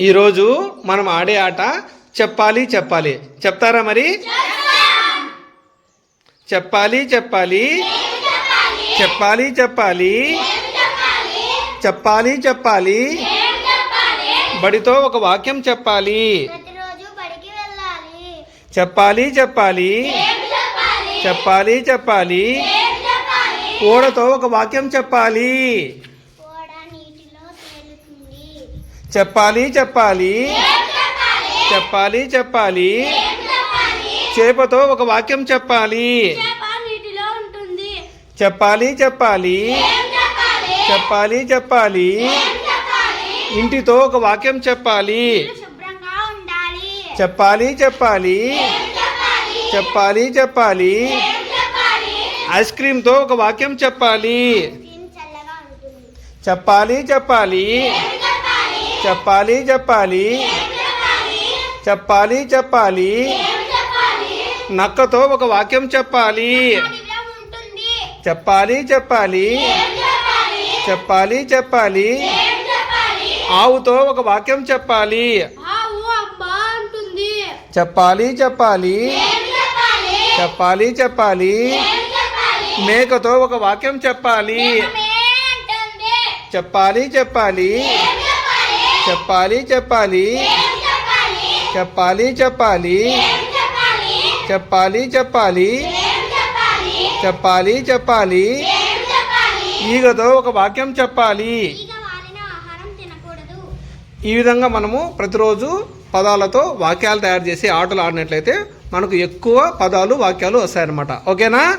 ఈరోజు మనం ఆడే ఆట చెప్పాలి చెప్పాలి. చెప్తారా మరి? చెప్పాలి చెప్పాలి. చెప్పాలి చెప్పాలి. చెప్పాలి చెప్పాలి. బడితో ఒక వాక్యం చెప్పాలి. చెప్పాలి చెప్పాలి. చెప్పాలి చెప్పాలి. ఓడతో ఒక వాక్యం చెప్పాలి. చెప్పాలి చెప్పాలి. చెప్పాలి చెప్పాలి. చేపతో ఒక వాక్యం చెప్పాలి. చెప్పాలి చెప్పాలి. చెప్పాలి చెప్పాలి. ఇంటితో ఒక వాక్యం చెప్పాలి. చెప్పాలి చెప్పాలి. చెప్పాలి చెప్పాలి. ఐస్ క్రీమ్తో ఒక వాక్యం చెప్పాలి. చెప్పాలి చెప్పాలి. చెప్పాలి చెప్పాలి. చెప్పాలి చెప్పాలి. నక్కతో ఒక వాక్యం చెప్పాలి. చెప్పాలి చెప్పాలి. చెప్పాలి చెప్పాలి. ఆవుతో ఒక వాక్యం చెప్పాలి. చెప్పాలి చెప్పాలి. చెప్పాలి చెప్పాలి. మేకతో ఒక వాక్యం చెప్పాలి. చెప్పాలి చెప్పాలి. చెప్పాలి చెప్పాలి. చెప్పాలి చెప్పాలి. చెప్పాలి చెప్పాలి. చెప్పాలి చెప్పాలి. ఈగతో ఒక వాక్యం చెప్పాలి. ఈ విధంగా మనము ప్రతిరోజు పదాలతో వాక్యాలు తయారు చేసి ఆటలు ఆడినట్లయితే మనకు ఎక్కువ పదాలు వాక్యాలు వస్తాయన్నమాట. ఓకేనా?